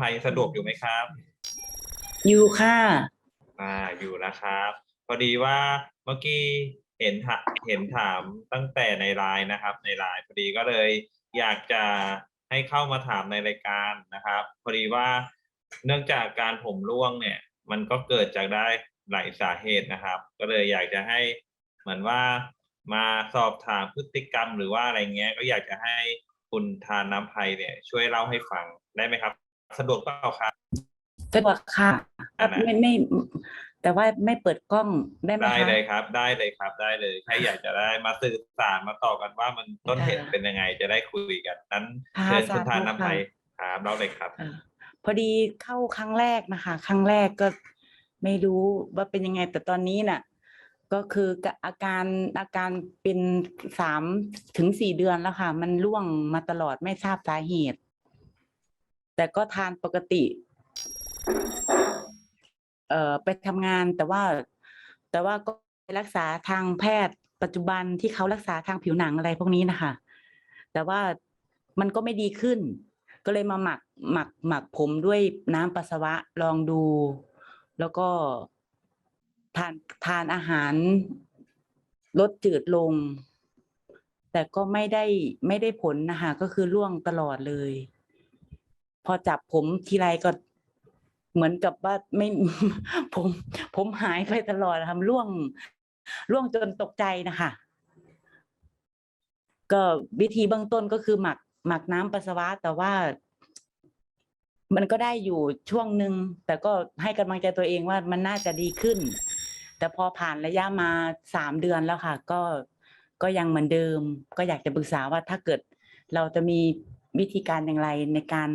คุณทานน้ำภัยสะดวกอยู่ไหมครับ อยู่ค่ะ อ่าอยู่นะครับ พอดีว่าเมื่อกี้เห็นถาเห็นถามตั้งแต่ในไลน์นะครับ ในไลน์พอดีก็เลยอยากจะให้เข้ามาถามในรายการนะครับ พอดีว่าเนื่องจากการผมร่วงเนี่ย มันก็เกิดจากได้หลายสาเหตุนะครับ ก็เลยอยากจะให้เหมือนว่ามาสอบถามพฤติกรรมหรือว่าอะไรเงี้ย ก็อยากจะให้คุณทานน้ำภัยเนี่ยช่วยเล่าให้ฟังได้ไหมครับ สะดวกเปล่าครับ สะดวกค่ะอ่านะ ไม่ไม่ แต่ว่าไม่เปิดกล้องได้ไหมได้คะ เลยครับ ได้เลยครับ ได้เลยแค่อยากจะได้มาสื่อสารมาต่อกันว่ามันต้นเหตุค่ะเป็นยังไงจะได้คุยกันนั้นค่ะเชิญคุณสาธุทานน้ำภัยค่ะ ครับเล่าเลยครับ อ่าพอดีเข้าครั้งแรกนะคะ ครั้งแรกก็ไม่รู้ว่าเป็นยังไง แต่ตอนนี้น่ะ ก็คืออาการอาการเป็นสามถึงสี่เดือนแล้วค่ะ มันร่วงมาตลอดไม่ทราบสาเหตุ แต่ก็ทานปกติ เอ่อไปทำงานแต่ว่า แต่ว่าก็รักษาทางแพทย์ปัจจุบันที่เขารักษาทางผิวหนังอะไรพวกนี้นะคะ แต่ว่ามันก็ไม่ดีขึ้น ก็เลยมาหมักหมักหมักผมด้วยน้ำปัสสาวะลองดู แล้วก็ทานทานอาหารลดจืดลง แต่ก็ไม่ได้ไม่ได้ผลนะคะก็คือร่วงตลอดเลย พอจับผมทีไรก็เหมือนกับว่าไม่ผม ผมหายไปตลอดทำร่วงร่วงจนตกใจนะคะ ก็วิธีเบื้องต้นก็คือหมักหมักน้ำปัสสาวะ แต่ว่า มันก็ได้อยู่ช่วงหนึ่งแต่ก็ให้กำลังใจตัวเองว่ามันน่าจะดีขึ้น แต่พอผ่านระยะมาสามเดือนแล้วค่ะ ก็ก็ยังเหมือนเดิม ก็อยากจะปรึกษาว่าถ้าเกิดเราจะมีวิธีการอย่างไรในการ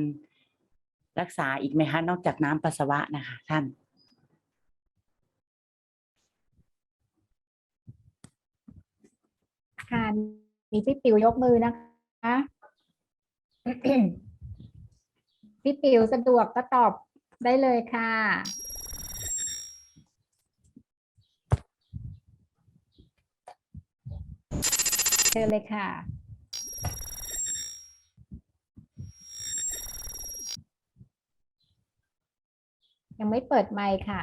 รักษาอีกไหมคะนอกจากน้ำปัสสาวะนะคะท่านค่ะมีพี่ปิวยกมือนะคะพี่ปิวสะดวกก็ตอบได้เลยค่ะ เชิญเลยค่ะ ไม่เปิดไมค์ค่ะ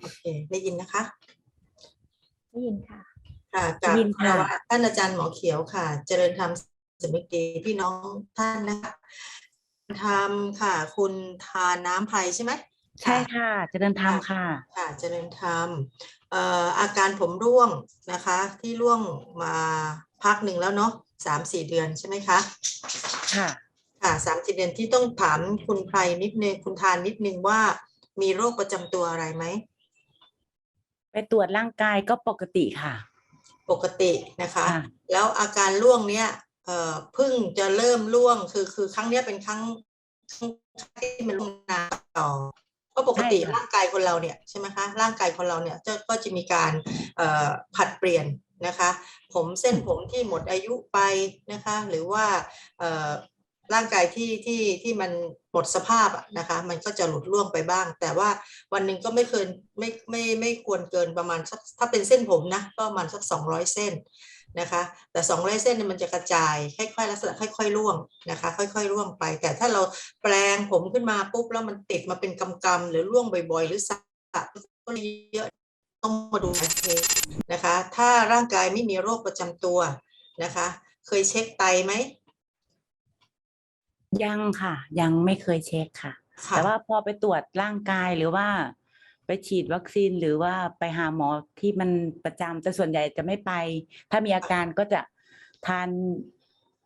โอเค ได้ยินนะคะ ได้ยินค่ะ ค่ะกับได้ยินค่ะท่านอาจารย์หมอเขียวค่ะ เจริญธรรมสมิกีพี่น้องท่านนะคะทำค่ะ คุณทานน้ำไพรใช่ไหม ใช่ค่ะเจะเดินทางค่ะ ค่ะเจริญธรรมเอ่ออาการผมร่วงนะคะ ที่ร่วงมาพักหนึ่งแล้วเนาะสามสี่เดือนใช่ไหมคะ ค่ะ ค่ะสามสี่เดือนที่ต้องถามคุณไพรนิดนึงคุณทานนิดนึงว่ามีโรคประจำตัวอะไรไหม ไปตรวจร่างกายก็ปกติค่ะ ปกตินะคะ ค่ะ แล้วอาการร่วงเนี้ยเอ่อเพิ่งจะเริ่มร่วงคือคือครั้งเนี้ยเป็นครั้งครั้งที่มันร่วงนานต่อก็ปกติใช่ค่ะ ร่างกายคนเราเนี่ยใช่ไหมคะร่างกายคนเราเนี่ยจะก็จะมีการเอ่อผัดเปลี่ยนนะคะ ผมเส้นผมที่หมดอายุไปนะคะ หรือว่าเอ่อ ร่างกายที่ที่ที่มันหมดสภาพนะคะ มันก็จะหลุดร่วงไปบ้าง แต่ว่าวันหนึ่งก็ไม่เกินไม่ไม่ไม่ควรเกินประมาณสักถ้าเป็นเส้นผมนะก็ประมาณสักสองร้อยเส้นนะคะ แต่สองร้อยเส้นเนี่ยมันจะกระจายค่อยๆลักษณะค่อยๆร่วงนะคะ ค่อยๆร่วงไป แต่ถ้าเราแปลงผมขึ้นมาปุ๊บแล้วมันติดมาเป็นกำๆหรือร่วงบ่อยๆ หรือสะก็เยอะต้องมาดูสาเหตุนะคะ ถ้าร่างกายไม่มีโรคประจำตัวนะคะ เคยเช็คไตไหม ยังค่ะ ยังไม่เคยเช็คค่ะ ค่ะ แต่ว่าพอไปตรวจร่างกายหรือว่า ไปฉีดวัคซีนหรือว่าไปหาหมอที่มันประจำแต่ส่วนใหญ่จะไม่ไป ถ้ามีอาการก็จะทาน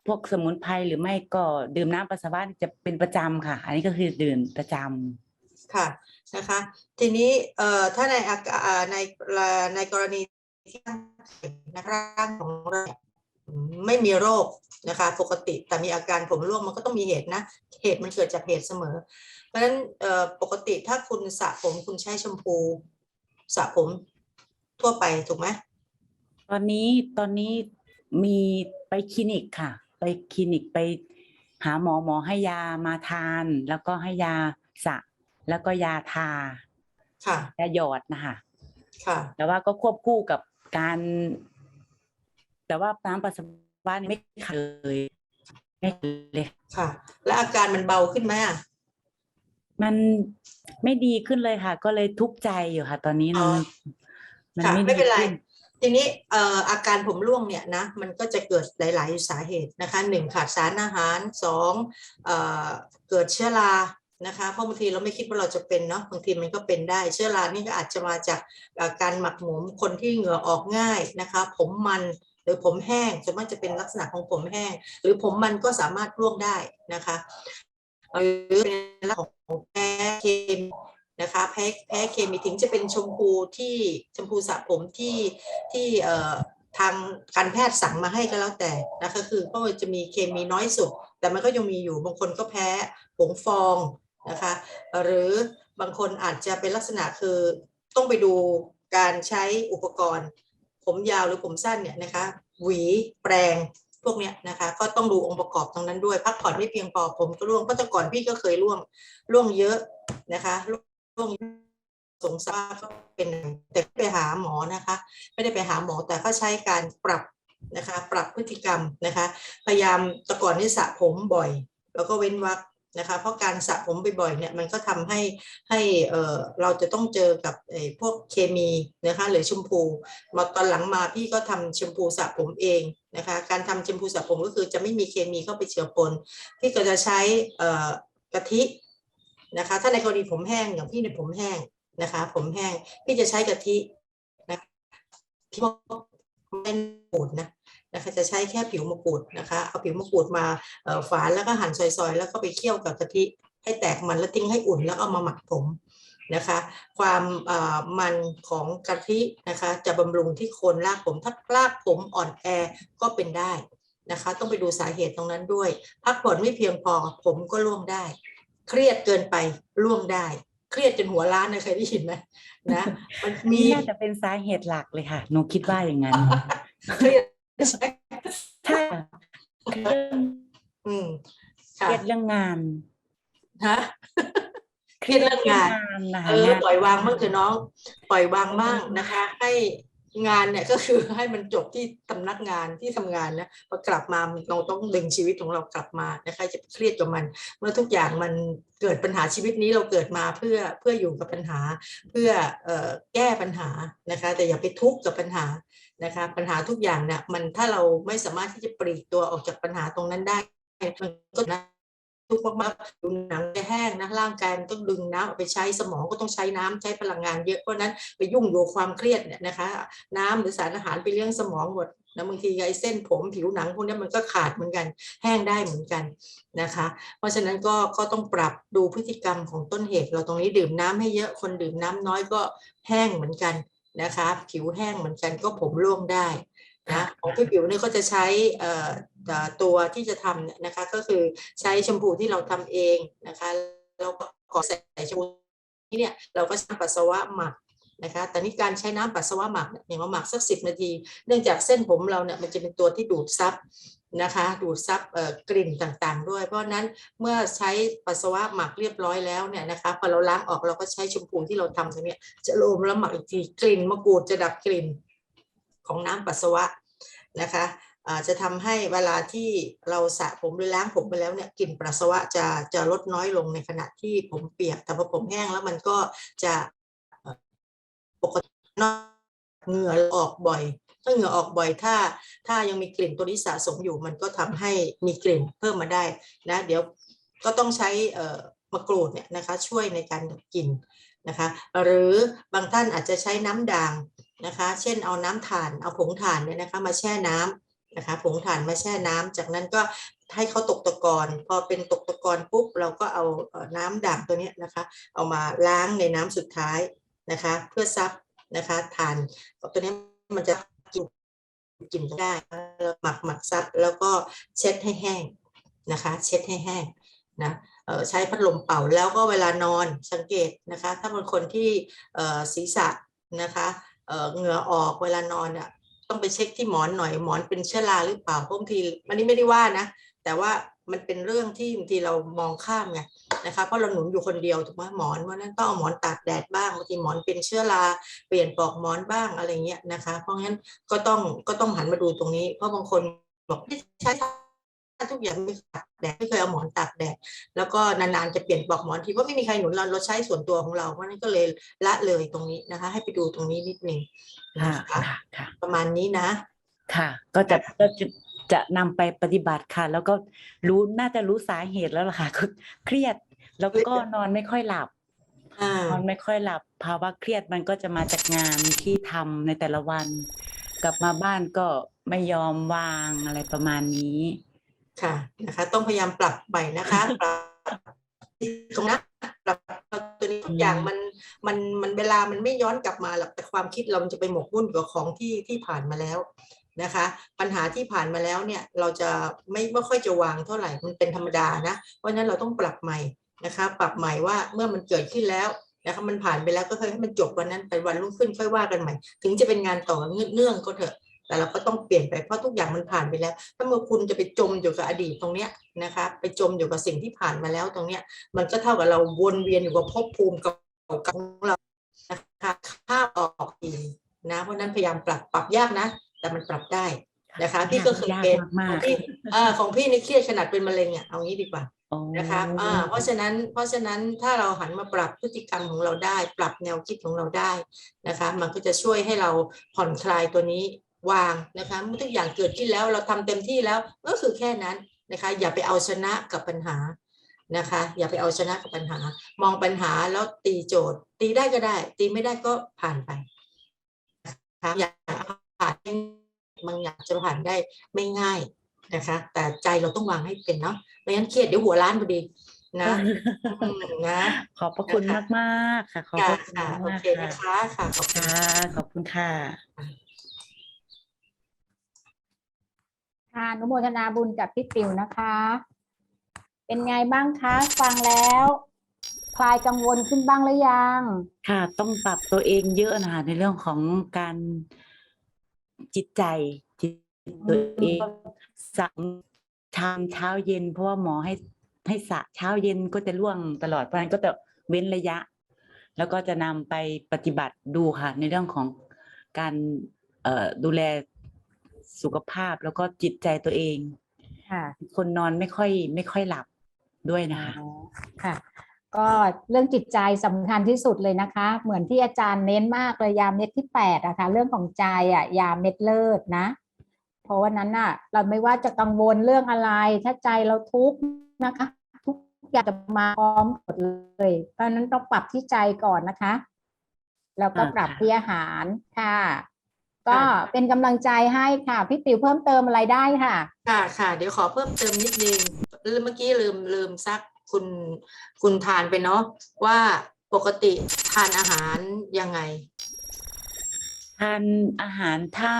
พวกสมุนไพรหรือไม่ก็ดื่มน้ำปัสสาวะจะเป็นประจำค่ะ อันนี้ก็คือดื่มประจำค่ะนะคะ ทีนี้เอ่อถ้าในอาการอ่าในในกรณีที่ร่างกายนะคะร่างของเราเนี่ยไม่มีโรค นะคะปกติแต่มีอาการผมร่วงมันก็ต้องมีเหตุนะ เหตุมันเกิดจากเหตุเสมอ เพราะฉะนั้นเอ่อปกติถ้าคุณสระผมคุณใช้แชมพูสระผมทั่วไปถูกไหมตอนนี้ตอนนี้มีไปคลินิกค่ะ ไปคลินิกไปหาหมอหมอให้ยามาทาน แล้วก็ให้ยาสระแล้วก็ยาทาค่ะยาหยอดนะคะค่ะ แต่ว่าก็ควบคู่กับการ แต่ว่าน้ำปัสสาวะนี่ไม่เคยไม่เลยค่ะ แล้วอาการมันเบาขึ้นไหมอะมันไม่ดีขึ้นเลยค่ะ ก็เลยทุกข์ใจอยู่ค่ะ ตอนนี้อ๋อมันค่ะไม่ไม่ดีเป็นไรขึ้นทีนี้เอ่ออาการผมร่วงเนี่ยนะ มันก็จะเกิดหลาย ๆ สาเหตุนะคะหนึ่งขาดสารอาหารสองเอ่อเกิดเชื้อรานะคะเพราะบางทีเราไม่คิดว่าเราจะเป็นเนาะบางทีมันก็เป็นได้เชื้อรานี่ก็อาจจะมาจากเอ่อการหมักหมมคนที่เหงื่อออกง่ายนะคะ ผมมัน หรือผมแห้งส่วนมากจะเป็นลักษณะของผมแห้ง หรือผมมันก็สามารถร่วงได้นะคะหรือเป็นลักษณะของแพ้เคมีนะคะแพ้แพ้เคมีถึงจะเป็นชมพูที่ชมพูสระผมที่ที่เอ่อทางการแพทย์สั่งมาให้ก็แล้วแต่นะคะคือเพราะว่าจะมีเคมีน้อยสุด แต่มันก็ยังมีอยู่บางคนก็แพ้ผงฟองนะคะหรือบางคนอาจจะเป็นลักษณะคือต้องไปดูการใช้อุปกรณ์ ผมยาวหรือผมสั้นเนี่ยนะคะ หวีแปรงพวกเนี้ยนะคะ ก็ต้องดูองค์ประกอบตรงนั้นด้วยพักผ่อนไม่เพียงพอผมก็ร่วงเพราะแต่ก่อนพี่ก็เคยร่วงร่วงเยอะนะคะช่วงสงสารก็เป็นแต่ไปหาหมอนะคะ ไม่ได้ไปหาหมอแต่เขาใช้การปรับนะคะ ปรับพฤติกรรมนะคะ พยายามแต่ก่อนนี่สระผมบ่อย แล้วก็เว้นวัก นะคะเพราะการสระผมบ่อยๆเนี่ยมันก็ทำให้ให้เเราจะต้องเจอกับพวกเคมีนะคะหรือแชมพูมาตอนหลังมาพี่ก็ทำแชมพูสระผมเองนะคะการทำแชมพูสระผมก็คือจะไม่มีเคมีเข้าไปเจือปนพี่ก็จะใช้กะทินะคะถ้าในกรณีผมแห้งอย่างพี่ในผมแห้งนะคะผมแห้งพี่จะใช้กะทินะที่ไม่มะกรูดนะ นะคะจะใช้แค่ผิวมะกรูดนะคะเอาผิวมะกรูดมาเอ่อฝานแล้วก็หั่นซอยๆ แล้วก็ไปเคี่ยวกับกะทิให้แตกมันแล้วทิ้งให้อุ่นแล้วเอามาหมักผมนะคะความเอ่อมันของกะทินะคะจะบำรุงที่โคนรากผมถ้ารากผมอ่อนแอก็เป็นได้นะคะต้องไปดูสาเหตุตรงนั้นด้วย พักผ่อนไม่เพียงพอผมก็ร่วงได้ เครียดเกินไปร่วงได้ เครียดจนหัวล้านนะเคยได้ยินไหมนะมันมีนี่น่าจะเป็นสาเหตุหลักเลยค่ะหนูคิดว่าอย่างนั้นเครียด ใช่ใช่เครียดอืมเคค่ะรียดเรื่องงานฮะเครียดเรื่องงานนะคะเอองานปล่อยวางบ้างเถอะน้อง ปล่อยวางบ้างนะคะ ให้งานเนี่ยก็คือให้มันจบที่สำนักงานที่ทำงานนะพอกลับมาเราต้องดึงชีวิตของเรากลับมานะคะจะเครียดกับมัน เมื่อทุกอย่างมันเกิดปัญหาชีวิตนี้เราเกิดมาเพื่อเพื่ออยู่กับปัญหา เพื่อเอ่อแก้ปัญหานะคะ แต่อย่าไปทุกข์กับปัญหา นะคะปัญหาทุกอย่างเนี่ยมันถ้าเราไม่สามารถที่จะปลีกตัวออกจากปัญหาตรงนั้นได้มันก็นะทุกข์มากๆดูหนังจะแห้งนะร่างกายมันต้องดึงน้ำออกไปใช้สมองก็ต้องใช้น้ำใช้พลังงานเยอะเพราะนั้นไปยุ่งโยความเครียดเนี่ยนะคะ น้ำหรือสารอาหารไปเลี้ยงสมองหมดนะบางทีไอ้เส้นผมผิวหนังพวกนี้มันก็ขาดเหมือนกัน แห้งได้เหมือนกันนะคะ เพราะฉะนั้นก็ก็ต้องปรับดูพฤติกรรมของต้นเหตุ เราตรงนี้ดื่มน้ำให้เยอะคนดื่มน้ำน้อยก็แห้งเหมือนกัน นะคะผิวแห้งเหมือนกันก็ผมร่วงได้นะของพี่ผิวเนี่ยก็จะใช้เอ่อเอ่อตัวที่จะทำเนี่ยนะคะก็คือใช้แชมพูที่เราทำเองนะคะแล้วก็ก่อนใส่แชมพูนี่เนี่ยเราก็ใช้ปัสสาวะหมัก นะคะแต่นี่การใช้น้ำปัสสาวะหมักเนี่ยอย่างเราหมักสักสิบนาที เนื่องจากเส้นผมเราเนี่ยมันจะเป็นตัวที่ดูดซับนะคะดูดซับกลิ่นต่างๆ ด้วย เพราะนั้นเมื่อใช้ปัสสาวะหมักเรียบร้อยแล้วเนี่ยนะคะพอเราล้างออกเราก็ใช้แชมพูที่เราทำตรงนี้จะโรมแล้วหมักอีกทีกลิ่นมะกรูดจะดับกลิ่นของน้ำปัสสาวะนะคะจะทำให้เวลาที่เราสระผมหรือล้างผมไปแล้วเนี่ยกลิ่นปัสสาวะจะจะลดน้อยลงในขณะที่ผมเปียก แต่พอผมแห้งแล้วมันก็จะ ปกติเหงื่อออกบ่อย ถ้าเหงื่อออกบ่อยถ้า ถ้ายังมีกลิ่นตัวนี้สะสมอยู่ มันก็ทำให้มีกลิ่นเพิ่มมาได้นะ เดี๋ยวก็ต้องใช้เอ่อมะกรูดเนี่ยนะคะช่วยในการดับกลิ่นนะคะ หรือบางท่านอาจจะใช้น้ำด่างนะคะ เช่นเอาน้ำถ่านเอาผงถ่านเนี่ยนะคะมาแช่น้ำนะคะผงถ่านมาแช่น้ำจากนั้นก็ให้เขาตกตะกอนพอเป็นตกตะกอนปุ๊บเราก็เอาน้ำด่างตัวนี้นะคะ เอามาล้างในน้ำสุดท้าย นะคะเพื่อซับนะคะถ่านตัวนี้มันจะกินกินได้แล้วหมักหมักซับแล้วก็เช็ดให้แห้งนะคะเช็ดให้แห้งนะเออใช้พัดลมเป่าแล้วก็เวลานอนสังเกตนะคะถ้าเป็นคนที่เออศีรษะนะคะเออเหงื่อออกเวลานอนเนี่ยต้องไปเช็คที่หมอนหน่อยหมอนเป็นเชื้อราหรือเปล่าบางทีอันนี้ไม่ได้ว่านะแต่ว่ามันเป็นเรื่องที่บางทีเรามองข้ามไง นะคะเพราะเราหนุนอยู่คนเดียวถูกไหมหมอนวันนั้นต้องเอาหมอนตากแดดบ้างบางทีหมอนเป็นเชื้อราเปลี่ยนปลอกหมอนบ้างอะไรเงี้ยนะคะ เพราะงั้นก็ต้องก็ต้องหันมาดูตรงนี้ เพราะบางคนบอกไม่ใช้ทุกอย่างไม่ตากแดดไม่เคยเอาหมอนตากแดดแล้วก็นานๆจะเปลี่ยนปลอกหมอนทีว่าไม่มีใครหนุนเราเราใช้ส่วนตัวของเราเพราะฉะนั้นก็เลยละเลยตรงนี้นะคะ ให้ไปดูตรงนี้นิดนึงค่ะนะคะค่ะค่ะประมาณนี้นะ ค่ะ ก็จะก็จะจะนำไปปฏิบัติค่ะ แล้วก็รู้น่าจะรู้สาเหตุแล้วล่ะค่ะคือเครียด แล้วก็นอนไม่ค่อยหลับอ่านอนไม่ค่อยหลับ ภาวะเครียดมันก็จะมาจากงานที่ทำในแต่ละวัน กลับมาบ้านก็ไม่ยอมวางอะไรประมาณนี้ ค่ะนะคะ ต้องพยายามปรับใหม่นะคะปรับตรงนั้นปรับตัวนี้ทุกอย่างอืมมันมันมันเวลามันไม่ย้อนกลับมาหรอกแต่ความคิดเรามันจะไปหมกมุ่นกับของที่ที่ผ่านมาแล้วนะคะปัญหาที่ผ่านมาแล้วเนี่ยเราจะไม่ไม่ค่อยจะวางเท่าไหร่มันเป็นธรรมดานะ เพราะฉะนั้นเราต้องปรับใหม่ นะคะ ปรับใหม่ว่าเมื่อมันเกิดขึ้นแล้วนะคะมันผ่านไปแล้วก็ค่อยให้มันจบวันนั้นไปวันรุ่งขึ้นค่อยว่ากันใหม่ ถึงจะเป็นงานต่อเนื่องก็เถอะ แต่เราก็ต้องเปลี่ยนไปเพราะทุกอย่างมันผ่านไปแล้ว ถ้าเมื่อคุณจะไปจมอยู่กับอดีตตรงเนี้ยนะคะ ไปจมอยู่กับสิ่งที่ผ่านมาแล้วตรงเนี้ย มันก็เท่ากับเราวนเวียนอยู่กับภพภูมิเก่าๆของเรานะคะข้ามออกอีกนะเพราะฉะนั้นพยายามปรับปรับยากนะ แต่มันปรับได้นะคะพี่ก็เคยยากเป็นมากของพี่เอ่อของพี่ในเครียดขนาดเป็นมะเร็งอะเอางี้ดีกว่าๆโอ้ นะคะอ่าเพราะฉะนั้น เพราะฉะนั้นถ้าเราหันมาปรับพฤติกรรมของเราได้ ปรับแนวคิดของเราได้นะคะ มันก็จะช่วยให้เราผ่อนคลายตัวนี้วางนะคะเมื่อทุกอย่างเกิดขึ้นแล้วเราทำเต็มที่แล้วก็คือแค่นั้นนะคะ อย่าไปเอาชนะกับปัญหานะคะ อย่าไปเอาชนะกับปัญหา มองปัญหาแล้วตีโจทย์ ตีได้ก็ได้ ตีไม่ได้ก็ผ่านไปนะคะอย่าผ่านบางอย่างจะผ่านได้ไม่ง่าย นะคะ แต่ใจเราต้องวางให้เป็นเนาะไม่งั้นเครียดเดี๋ยวหัวล้านพอดีนะอืมนะ ขอบพระคุณนะคะมากๆค่ะ ขอบค่ะพระคุณค่ะโอมากเคๆนะค่ะคะค่ะขอบคุณค่ะขอบคุณค่ะค่ะอนุโมทนาบุญกับพี่ปิวนะคะ เป็นไงบ้างคะฟังแล้ว คลายกังวลขึ้นบ้างหรือยัง ค่ะ ต้องปรับตัวเองเยอะนะคะในเรื่องของการจิตใจจิตตัวเอง สั่งทานเช้าเย็น เพราะว่าหมอให้ให้สระเช้าเย็นก็จะล่วงตลอดเพราะฉะนั้นก็จะเว้นระยะ แล้วก็จะนำไปปฏิบัติดูค่ะ ในเรื่องของการเอ่อดูแลสุขภาพแล้วก็จิตใจตัวเองค่ะคนนอนไม่ค่อยไม่ค่อยหลับด้วยนะคะอ๋อค่ะ ก็เรื่องจิตใจสำคัญที่สุดเลยนะคะ เหมือนที่อาจารย์เน้นมากเลยยาเม็ดที่แปดอะค่ะเรื่องของใจอะยาเม็ดเลิศนะ เพราะว่านั้นน่ะ เราไม่ว่าจะกังวลเรื่องอะไร ถ้าใจเราทุกข์นะคะ ทุกอย่างจะมาพร้อมหมดเลยเพราะฉะนั้นต้องปรับที่ใจก่อนนะคะ แล้วก็อ่าปรับค่ะที่อาหารค่ะ ก็เป็นกำลังใจให้ค่ะพี่ติ๋วเพิ่มเติมอะไรได้ค่ะ ค่ะค่ะ เดี๋ยวขอเพิ่มเติมนิดนึงเมื่อกี้ลืมลืมซักคุณคุณทานไปเนาะว่าปกติทานอาหารยังไง ทานอาหารถ้า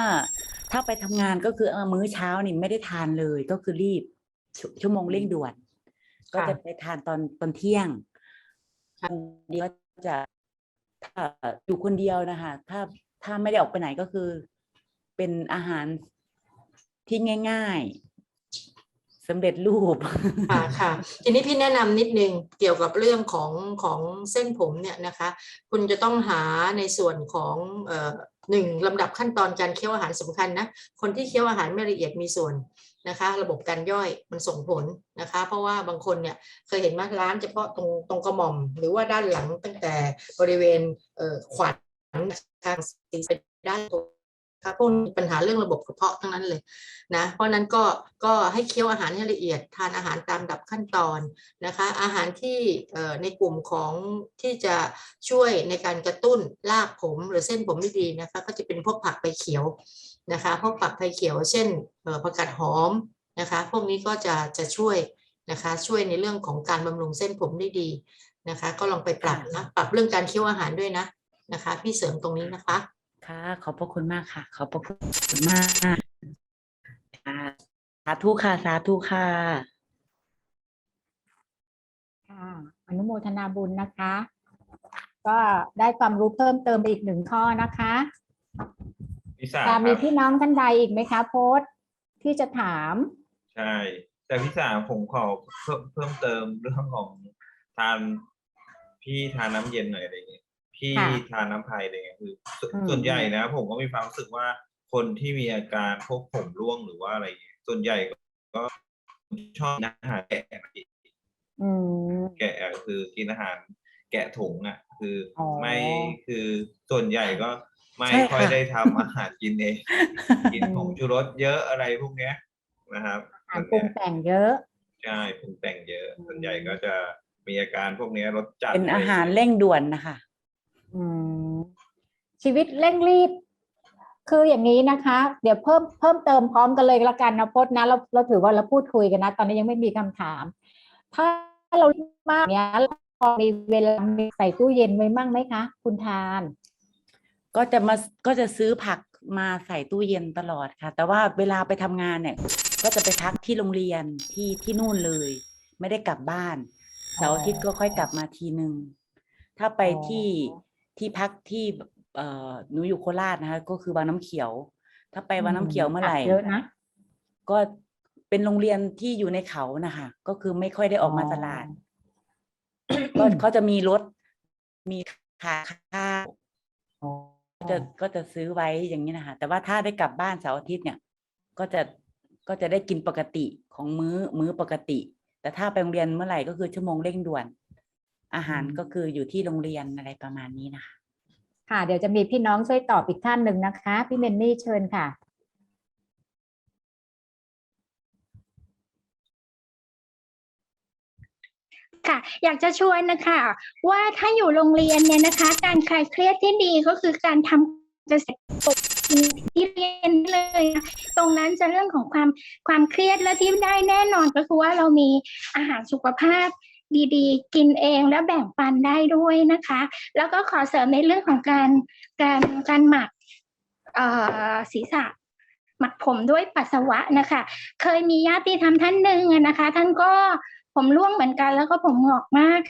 ถ้าไปทำงานก็คือเออมื้อเช้านี่ไม่ได้ทานเลยก็คือรีบชชั่วโมงเร่งด่วน ก็จะไปทานตอนตอนเที่ยงค่ะเดียวจะถ้าอยู่คนเดียวนะคะถ้าถ้าไม่ได้ออกไปไหนก็คือ เป็นอาหารที่ง่าย ๆสำเร็จรูปค่ะค่ะ ทีนี้พี่แนะนำนิดนึงเกี่ยวกับเรื่องของของเส้นผมเนี่ยนะคะ คุณจะต้องหาในส่วนของเอ่อ หนึ่งลำดับขั้นตอนการเคี้ยวอาหารสำคัญนะ คนที่เคี้ยวอาหารไม่ละเอียดมีส่วนนะคะ ระบบการย่อยมันส่งผลนะคะ เพราะว่าบางคนเนี่ยเคยเห็นไหมร้านเฉพาะตรงตรงกระหม่อม หรือว่าด้านหลังตั้งแต่บริเวณเอ่อขวัญทางศีรษะด้านตัว คะพวกนี้มีปัญหาเรื่องระบบกระเพาะทั้งนั้นเลยนะเพราะนั้นก็ก็ให้เคี้ยวอาหารให้ละเอียดทานอาหารตามดับขั้นตอนนะคะ อาหารที่ในกลุ่มของที่จะช่วยในการกระตุ้นรากผมหรือเส้นผมได้ดีนะคะ ก็จะเป็นพวกผักใบเขียวนะคะพวกผักใบเขียว เช่นผักกาดหอมนะคะ พวกนี้ก็จะจะช่วยนะคะช่วยในเรื่องของการบำรุงเส้นผมได้ดีนะคะ ก็ลองไปปรับนะปรับเรื่องการเคี้ยวอาหารด้วยนะนะคะ พี่เสริมตรงนี้นะคะ ค่ะ ขอบพระคุณมากค่ะ ขอบพระคุณมากค่ะสาธุค่ะ สาธุค่ะค่ะอนุโมทนาบุญนะคะ ก็ได้ความรู้เพิ่มเติมไปอีกหนึ่งข้อนะคะพี่สาค่ะคมีรับพี่น้องท่านใดอีกไหมคะโพสต์ที่จะถาม ใช่ แต่พี่สาผมขอเพิ่มเพิ่มเติมเรื่องของทานพี่ทานน้ำเย็นหน่อยอะไรเงี้ย พี่ค่ะทานน้ำพายอะไรเงี้ยคือสอืม ส่วนใหญ่นะ ผมก็มีความรู้สึกว่าคนที่มีอาการพวกผมร่วงหรือว่าอะไรเงี้ยส่วนใหญ่ก็ชอบอาหารแกะอืม แกะคือกินอาหารแกะถุงอะ คือออไม่คือส่วนใหญ่ก็ไม่ใช่ค่อยค่ะ ได้ทำอาหารกินเองกินผงชูรสเยอะอะไรพวกเนี้ยนะครับอาหารปรุงแต่งเยอะ ใช่ปรุงแต่งเยอะ ส่วนใหญ่ก็จะมีอาการพวกเนี้ยรสจัดเป็นอาหาระไย่งงี้ยเร่งด่วนนะคะอืม ชีวิตเร่งรีบ คืออย่างนี้นะคะ เดี๋ยวเพิ่มเพิ่มเติมพร้อมกันเลยละกันนะพจน์นะ เราเราถือว่าเราพูดคุยกันนะ ตอนนี้ยังไม่มีคำถาม ถ้าเรารีบมากเนี้ยเราพอมีเวลามีใส่ตู้เย็นไว้มั่งไหมคะ คุณทาน ก็จะมาก็จะซื้อผักมาใส่ตู้เย็นตลอดค่ะ แต่ว่าเวลาไปทำงานเนี่ย ก็จะไปพักที่โรงเรียนที่ที่นู่นเลย ไม่ได้กลับบ้านเสาร์อาทิตย์ก็ค่อยกลับมาทีหนึ่งถ้าไปอ๋อที่ ที่พักที่เอ่อหนูอยู่โคราชนะคะก็คือวังน้ำเขียว ถ้าไปวังน้ำเขียวเมื่อไหร่เยอะนะก็เป็นโรงเรียนที่อยู่ในเขานะคะก็คือไม่ค่อยได้ออกมาตลาดก็เขาจะมีรถมีขายข้าวอ๋อจะก็จะซื้อไว้อย่างนี้นะคะแต่ว่าถ้าได้กลับบ้านเสาร์อาทิตย์เนี่ย ก็จะก็จะได้กินปกติของมื้อมื้อปกติ แต่ถ้าไปโรงเรียนเมื่อไหร่ก็คือชั่วโมงเร่งด่วน อาหารก็คืออยู่ที่โรงเรียนอะไรประมาณนี้นะคะค่ะ เดี๋ยวจะมีพี่น้องช่วยตอบอีกท่านหนึ่งนะคะ พี่เมนนี่เชิญค่ะ ค่ะ อยากจะชวนนะคะ ว่าถ้าอยู่โรงเรียนเนี่ยนะคะ การคลายเครียดที่ดีก็คือการทำเกษตรกบที่เรียนเลยนะตรงนั้นจะเรื่องของความความเครียดและที่ได้แน่นอนก็คือว่าเรามีอาหารสุขภาพ ดีๆ กินเองและแบ่งปันได้ด้วยนะคะ แล้วก็ขอเสริมในเรื่องของการการการหมักศีรษะหมักผมด้วยปัสสาวะนะคะ เคยมีญาติธรรมท่านหนึ่งนะคะ ท่านก็ผมร่วงเหมือนกันแล้วก็ผมหงอกมาก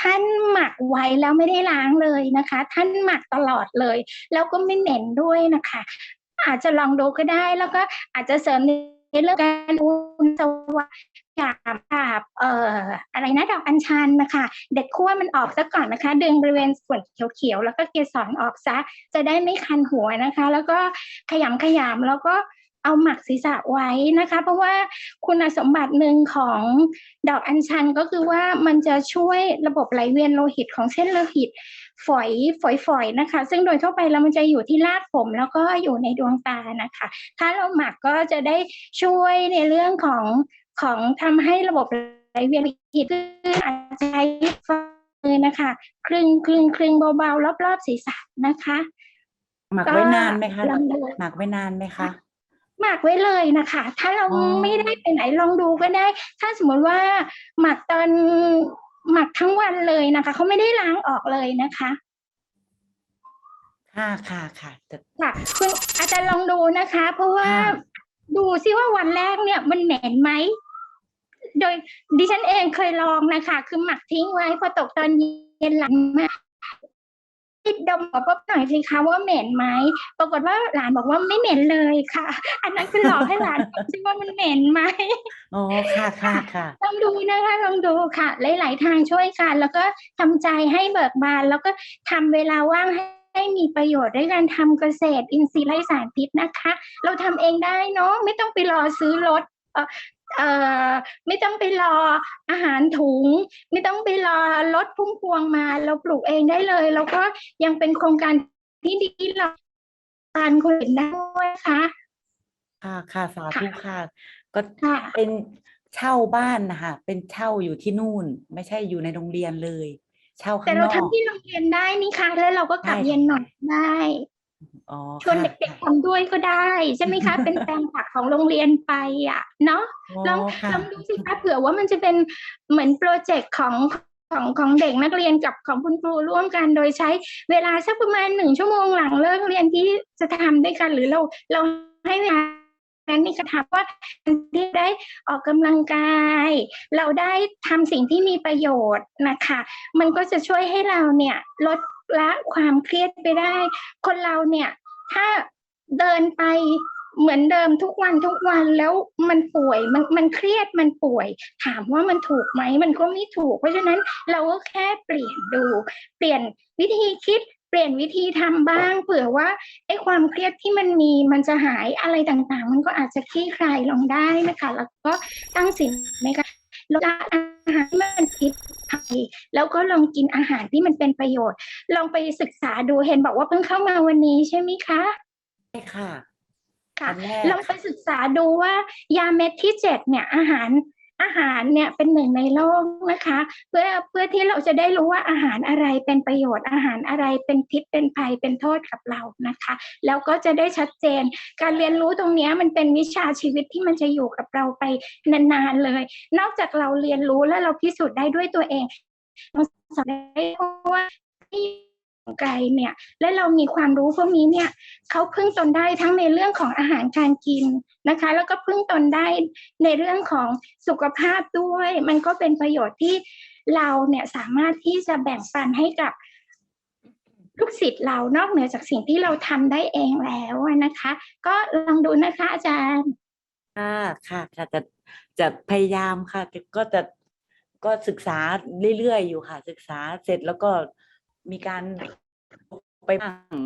ท่านหมักไว้แล้วไม่ได้ล้างเลยนะคะ ท่านหมักตลอดเลย แล้วก็ไม่เหม็นด้วยนะคะ อาจจะลองดูก็ได้แล้วก็อาจจะเสริมใน เรื่องการดูสวะหยาบกับเอ่ออะไรนะดอกอัญชันนะคะ เด็ดขั้วมันออกซะก่อนนะคะ ดึงบริเวณส่วนเขียวๆแล้วก็เกสรออกซะจะได้ไม่คันหัวนะคะ แล้วก็ขยำขยำแล้วก็เอาหมักศีรษะไว้นะคะ เพราะว่าคุณสมบัติหนึ่งของดอกอัญชันก็คือว่ามันจะช่วยระบบไหลเวียนโลหิตของเส้นโลหิต ฝอยฝอยฝอยนะคะ ซึ่งโดยทั่วไปแล้วมันจะอยู่ที่รากผมแล้วก็อยู่ในดวงตานะคะ ถ้าเราหมักก็จะได้ช่วยในเรื่องของของทำให้ระบบไหลเวียนโลหิตอาจจะใช้มือนะคะคลึงคลึงคลึงเบาๆรอบๆศีรษะนะคะ หมักไว้นานไหมคะลองดูหมักไว้นานไหมคะหมักไว้เลยนะคะ ถ้าเราอ๋อไม่ได้ไปไหนลองดูก็ได้ ถ้าสมมติว่าหมักตอน หมักทั้งวันเลยนะคะเขาไม่ได้ล้างออกเลยนะคะค่ะค่ะค่ะแต่ค่ะคุณอาจารย์ลองดูนะคะ เพราะว่าค่ะดูซิว่าวันแรกเนี่ยมันเหม็นไหมโดยดิฉันเองเคยลองนะคะ คือหมักทิ้งไว้พอตกตอนเย็นหลังมา ดมกับป๊บหน่อยสิคะว่าเหม็นไหมปรากฏว่าหลานบอกว่าไม่เหม็นเลยค่ะ อันนั้นคือหลอกให้หลานดูซิว่ามันเหม็นไหมอ๋อค่ะค่ะค่ะลองดูนะคะลองดูค่ะ หลาย ๆ ทางช่วยกัน แล้วก็ทำใจให้เบิกบาน แล้วก็ทำเวลาว่างให้ให้มีประโยชน์ด้วยการทำเกษตรอินทรีย์ไร้สารพิษนะคะ เราทำเองได้เนาะไม่ต้องไปรอซื้อรถเอ่อเอ่อ ไม่ต้องไปรออาหารถุง ไม่ต้องไปรอรถพุ่มพวงมา เราปลูกเองได้เลย แล้วก็ยังเป็นโครงการที่ดีเราการคนอื่นได้ด้วยค่ะค่ะค่ะสาธุค่ะ ก็ค่ะเป็นเช่าบ้านนะคะเป็นเช่าอยู่ที่นู่น ไม่ใช่อยู่ในโรงเรียนเลย เช่าแต่ข้างนเราอกทำที่โรงเรียนได้นี่ค่ะแล้วเราก็กลับได้ค่ะเย็นหน่อยได้อ๋อ ชวนค่ะเด็กๆทำด้วยก็ได้ใช่ไหมคะ เป็นแปลงผักของโรงเรียนไปอะเนาะอ๋อลองค่ะลองดูสิคะเผื่อว่ามันจะเป็นเหมือนโปรเจกต์ของของของเด็กนักเรียนกับของคุณครูร่วมกันโดยใช้เวลาสักประมาณหนึ่งชั่วโมงหลังเลิกเรียนที่จะทำด้วยกันหรือเราเราให้เวลานั้นนี่กระทำว่าที่ได้ออกกำลังกาย เราได้ทำสิ่งที่มีประโยชน์นะคะ มันก็จะช่วยให้เราเนี่ยลด ละความเครียดไปได้ คนเราเนี่ยถ้าเดินไปเหมือนเดิมทุกวันทุกวันแล้วมันป่วยมันมันเครียดมันป่วย ถามว่ามันถูกไหมมันก็ไม่ถูก เพราะฉะนั้นเราก็แค่เปลี่ยนดู เปลี่ยนวิธีคิดเปลี่ยนวิธีทำบ้าง เผื่อว่าไอ้ความเครียดที่มันมีมันจะหายอะไรต่างๆ มันก็อาจจะคลี่คลายลงได้นะคะแล้วก็ตั้งสิ่งในการ ลดอาหารที่มันพิษภัยแล้วก็ลองกินอาหารที่มันเป็นประโยชน์ ลองไปศึกษาดูเห็นบอกว่าเพิ่งเข้ามาวันนี้ใช่ไหมคะใช่ค่ะค่ะอันแรกลองไปศึกษาดูว่ายาเม็ดที่เจ็ดเนี่ยอาหาร อาหารเนี่ยเป็นหนึ่งในโลกนะคะ เพื่อเพื่อที่เราจะได้รู้ว่าอาหารอะไรเป็นประโยชน์อาหารอะไรเป็นพิษเป็นภัยเป็นโทษกับเรานะคะแล้วก็จะได้ชัดเจน การเรียนรู้ตรงนี้มันเป็นวิชาชีวิตที่มันจะอยู่กับเราไปนานๆเลย นอกจากเราเรียนรู้แล้วเราพิสูจน์ได้ด้วยตัวเองเราสอนได้ว่าที่ ไกลเนี่ย และเรามีความรู้พวกนี้เนี่ยเขาพึ่งตนได้ทั้งในเรื่องของอาหารการกินนะคะ แล้วก็พึ่งตนได้ในเรื่องของสุขภาพด้วย มันก็เป็นประโยชน์ที่เราเนี่ยสามารถที่จะแบ่งปันให้กับลูกศิษย์เรานอกเหนือจากสิ่งที่เราทำได้เองแล้วนะคะ ก็ลองดูนะคะอาจารย์ค่ะค่ะจะจะพยายามค่ะก็จะก็ศึกษาเรื่อยๆอยู่ค่ะ ศึกษาเสร็จแล้วก็ มีการไปบ้าง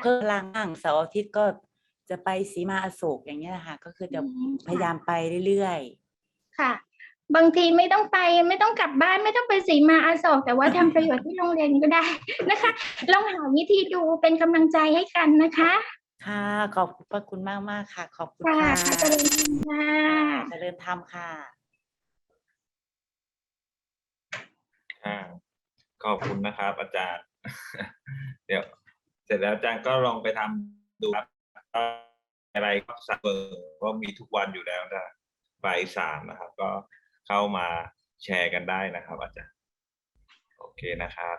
เพิ่มพลังบ้างเสาร์อาทิตย์ก็จะไปสีมาอโศกอย่างเงี้ยค่ะ ก็คือจะอืมพยายามไปเรื่อยค่ะ บางทีไม่ต้องไปไม่ต้องกลับบ้านไม่ต้องไปสีมาอาโศกแต่ว่าทำประโยชน์ที่โรงเรียนก็ได้นะคะลองหาวิธีดูเป็นกำลังใจให้กันนะคะๆค่ะขอบพระคุณมากมากๆค่ะ ขอบคุณค่ะค่ะเจริญธรรมค่ะเจริญธรรมค่ะอ่า ขอบคุณนะครับ อาจารย์ เดี๋ยว เสร็จแล้วอาจารย์ก็ลองไปทำดูครับ อะไรก็สักเบอร์ก็มีทุกวันอยู่แล้วนะบ่ายสามนะครับ ก็เข้ามาแชร์กันได้นะครับ อาจารย์ โอเคนะครับ